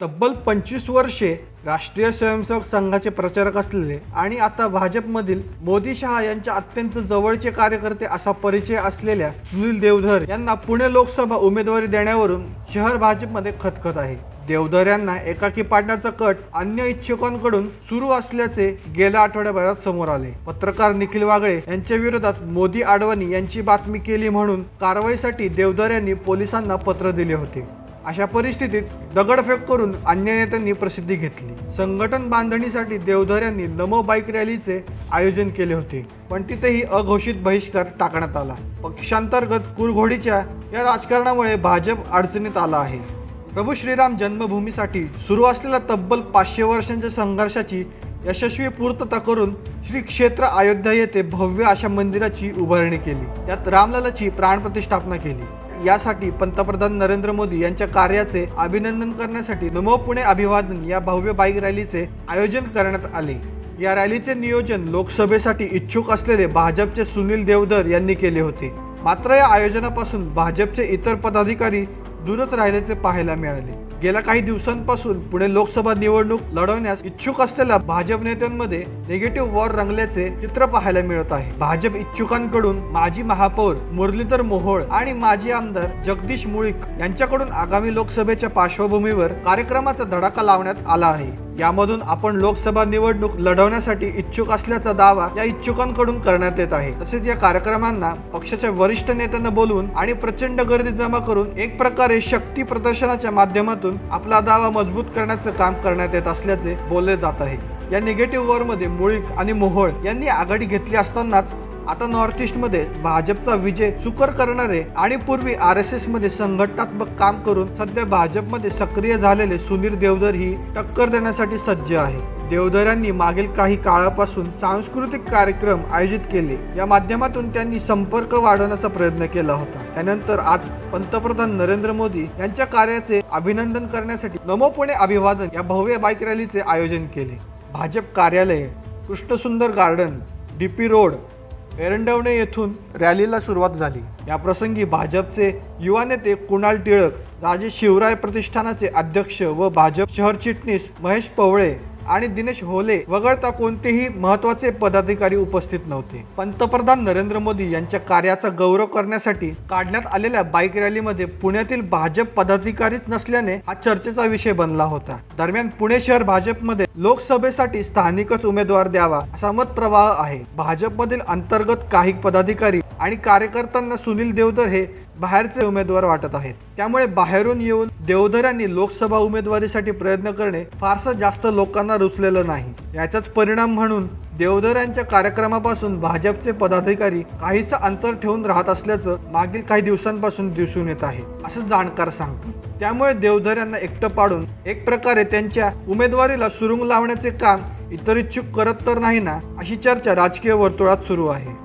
तब्बल पंचवीस वर्षे राष्ट्रीय स्वयंसेवक संघाचे प्रचारक असलेले आणि आता भाजपमधील मोदी शहा यांच्या अत्यंत जवळचे कार्यकर्ते असा परिचय असलेल्या सुनील देवधर यांना पुणे लोकसभा उमेदवारी देण्यावरून शहर भाजपमध्ये खतखत आहे. देवधर यांना एकाकी पाडण्याचा कट अन्य इच्छुकांकडून सुरू असल्याचे गेल्या आठवड्याभरात समोर आले. पत्रकार निखिल वागळे यांच्या विरोधात मोदी आडवाणी यांची बातमी केली म्हणून कारवाईसाठी देवधर यांनी पोलिसांना पत्र दिले होते. अशा परिस्थितीत दगडफेक करून अन्य नेत्यांनी प्रसिद्धी घेतली. संघटन बांधणीसाठी देवधऱ्यांनी नमो बाईक रॅलीचे आयोजन केले होते पण तिथेही अघोषित बहिष्कार टाकण्यात आला. पक्षांतर्गत कुरघोडीच्या या राजकारणामुळे भाजप अडचणीत आला आहे. प्रभू श्रीराम जन्मभूमीसाठी सुरू असलेल्या तब्बल पाचशे वर्षांच्या संघर्षाची यशस्वी पूर्तता करून श्री क्षेत्र अयोध्या येथे भव्य अशा मंदिराची उभारणी केली. यात रामललाची प्राणप्रतिष्ठापना केली. यासाठी पंतप्रधान नरेंद्र मोदी यांच्या कार्याचे अभिनंदन करण्यासाठी नमो पुणे अभिवादन या भव्य बाईक रॅलीचे आयोजन करण्यात आले. या रॅलीचे नियोजन लोकसभेसाठी इच्छुक असलेले भाजपचे सुनील देवधर यांनी केले होते. मात्र या आयोजनापासून भाजपचे इतर पदाधिकारी दूरच राहिल्याचे पाहायला मिळाले. गेल्या काही दिवसांपासून पुणे लोकसभा निवडणूक लढवण्यास इच्छुक असलेल्या भाजप नेत्यांमध्ये निगेटिव्ह वॉर रंगल्याचे चित्र पाहायला मिळत आहे. भाजप इच्छुकांकडून माजी महापौर मुरलीधर मोहोळ आणि माजी आमदार जगदीश मुळीक यांच्याकडून आगामी लोकसभेच्या पार्श्वभूमीवर कार्यक्रमाचा धडाका लावण्यात आला आहे. यामधून आपण लोकसभा निवडणूक लढवण्यासाठी इच्छुक असल्याचा दावा या इच्छुकांकडून करण्यात येत आहे. तसेच या कार्यक्रमांना पक्षाच्या वरिष्ठ नेत्यांना बोलवून आणि प्रचंड गर्दी जमा करून एक प्रकारे शक्ती प्रदर्शनाच्या माध्यमातून आपला दावा मजबूत करण्याचं काम करण्यात येत असल्याचे बोलले जात आहे. या निगेटिव्ह वॉरमध्ये मुळीक आणि मोहोळ यांनी आघाडी घेतली असतानाच आता नॉर्थ ईस्टमध्ये भाजपचा विजय सुकर करणारे आणि पूर्वी आर एस एसमध्ये संघटनात्मक काम करून सध्या भाजपमध्ये सक्रिय झालेले सुनील देवधर ही टक्कर देण्यासाठी सज्ज आहे. देवधर यांनी मागील काही काळापासून सांस्कृतिक कार्यक्रम आयोजित केले. या माध्यमातून त्यांनी संपर्क वाढवण्याचा प्रयत्न केला होता. त्यानंतर आज पंतप्रधान नरेंद्र मोदी यांच्या कार्याचे अभिनंदन करण्यासाठी नमो पुणे अभिवादन या भव्य बाईक रॅलीचे आयोजन केले. भाजप कार्यालय Krishnasundar garden D P road Erandwane येथून रॅलीला सुरुवात झाली. या प्रसंगी भाजपचे युवा नेते कुणाल टिळक राजे शिवराय प्रतिष्ठानाचे अध्यक्ष व भाजप शहर चिटणीस महेश पवळे आणि दिनेश होले वगळता कोणतेही महत्त्वाचे पदाधिकारी उपस्थित नव्हते. पंतप्रधान नरेंद्र मोदी यांच्या कार्याचा गौरव करण्यासाठी काढण्यात आलेल्या बाईक रॅलीमध्ये पुण्यातील भाजप पदाधिकारीच नसल्याने हा चर्चेचा विषय बनला होता. दरम्यान पुणे शहर भाजपमध्ये लोकसभेसाठी स्थानिकच उमेदवार द्यावा असा मत प्रवाह आहे. भाजपमधील अंतर्गत काही पदाधिकारी आणि कार्यकर्त्यांना सुनील देवधर हे बाहेरचे उमेदवार वाटत आहेत. त्यामुळे बाहेरून येऊन देवधर यांनी लोकसभा उमेदवारीसाठी प्रयत्न करणे फारसं जास्त लोकांना रुचलेलं नाही. याचाच परिणाम म्हणून देवधर यांच्या कार्यक्रमापासून भाजपचे पदाधिकारी काहीसं अंतर ठेवून राहत असल्याचं मागील काही दिवसांपासून दिसून येत आहे असं जाणकार सांगतात. त्यामुळे देवधर यांना एकटं पाडून एक प्रकारे त्यांच्या उमेदवारीला सुरुंग लावण्याचे काम इतर इच्छुक करत तर नाही ना अशी चर्चा राजकीय वर्तुळात सुरू आहे.